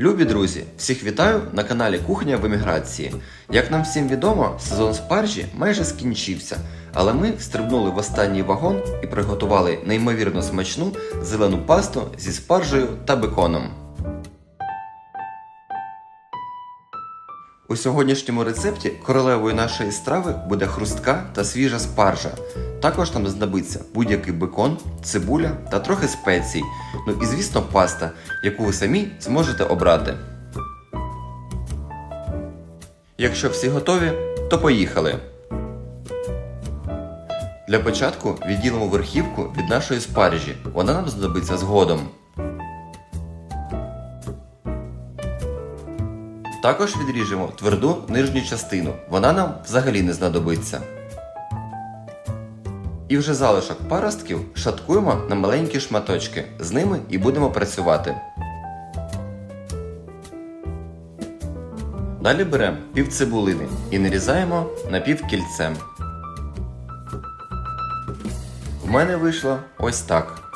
Любі друзі, всіх вітаю на каналі Кухня в еміграції. Як нам всім відомо, сезон спаржі майже скінчився, але ми стрибнули в останній вагон і приготували неймовірно смачну зелену пасту зі спаржею та беконом. У сьогоднішньому рецепті королевою нашої страви буде хрустка та свіжа спаржа. Також нам знадобиться будь-який бекон, цибуля та трохи спецій. Ну і звісно паста, яку ви самі зможете обрати. Якщо всі готові, то поїхали. Для початку відділимо верхівку від нашої спаржі. Вона нам знадобиться згодом. Також відріжемо тверду нижню частину. Вона нам взагалі не знадобиться. І вже залишок паростків шаткуємо на маленькі шматочки. З ними і будемо працювати. Далі беремо пів цибулини і нарізаємо напівкільцем. В мене вийшло ось так.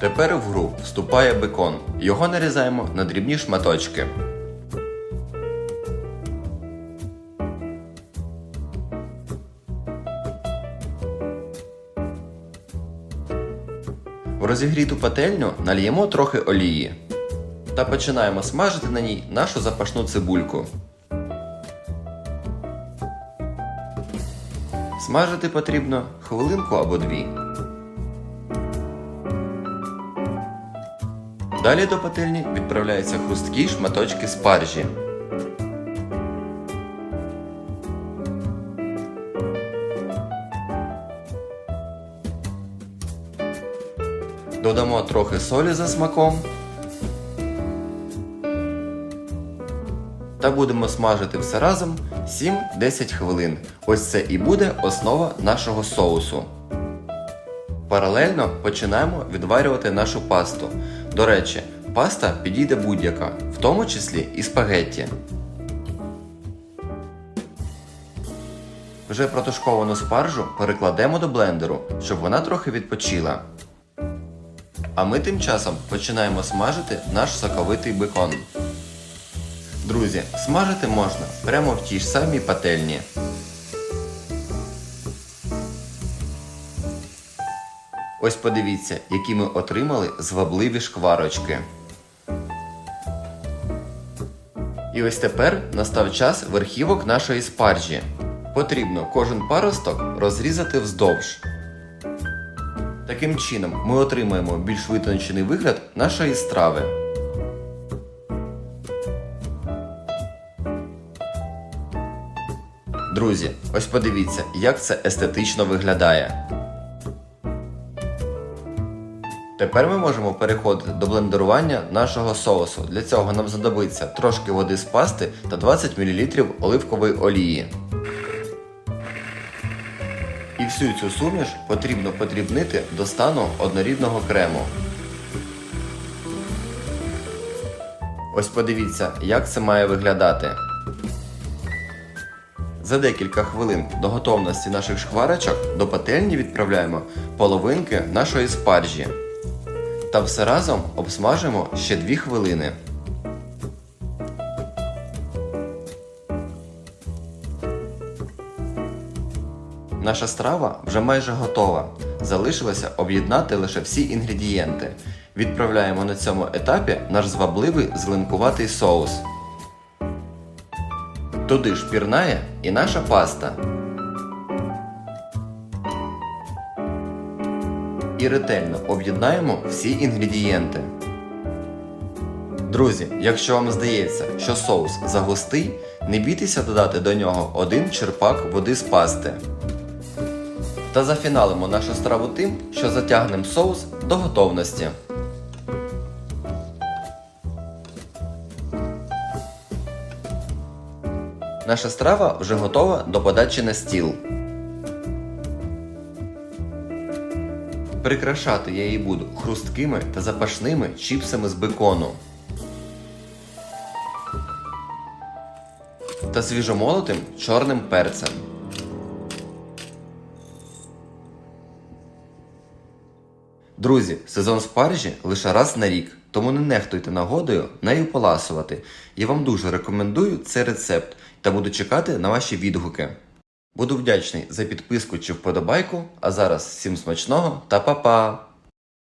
Тепер в гру вступає бекон. Його нарізаємо на дрібні шматочки. Розігріту пательню нальємо трохи олії та починаємо смажити на ній нашу запашну цибульку. Смажити потрібно хвилинку або дві. Далі до пательні відправляються хрусткі шматочки спаржі. Додамо трохи солі за смаком. Та будемо смажити все разом 7-10 хвилин. Ось це і буде основа нашого соусу. Паралельно починаємо відварювати нашу пасту. До речі, паста підійде будь-яка, в тому числі і спагетті. Вже протушковану спаржу перекладемо до блендеру, щоб вона трохи відпочила. А ми тим часом починаємо смажити наш соковитий бекон. Друзі, смажити можна прямо в тій ж самій пательні. Ось подивіться, які ми отримали звабливі шкварочки. І ось тепер настав час верхівок нашої спаржі. Потрібно кожен паросток розрізати вздовж. Таким чином ми отримаємо більш витончений вигляд нашої страви. Друзі, ось подивіться, як це естетично виглядає. Тепер ми можемо переходити до блендерування нашого соусу. Для цього нам знадобиться трошки води з пасти та 20 мл оливкової олії. Всю цю суміш потрібно подрібнити до стану однорідного крему. Ось подивіться, як це має виглядати. За декілька хвилин до готовності наших шкварочок до пательні відправляємо половинки нашої спаржі. Та все разом обсмажимо ще 2 хвилини. Наша страва вже майже готова. Залишилося об'єднати лише всі інгредієнти. Відправляємо на цьому етапі наш звабливий зеленкуватий соус. Туди ж пірнає і наша паста. І ретельно об'єднаємо всі інгредієнти. Друзі, якщо вам здається, що соус загустий, не бійтеся додати до нього один черпак води з пасти. Та зафіналимо нашу страву тим, що затягнемо соус до готовності. Наша страва вже готова до подачі на стіл. Прикрашати я її буду хрусткими та запашними чіпсами з бекону. Та свіжомолотим чорним перцем. Друзі, сезон спаржі лише раз на рік. тому не нехтуйте нагодою нею поласувати. Я вам дуже рекомендую цей рецепт та буду чекати на ваші відгуки. Буду вдячний за підписку чи вподобайку, а зараз всім смачного та па-па!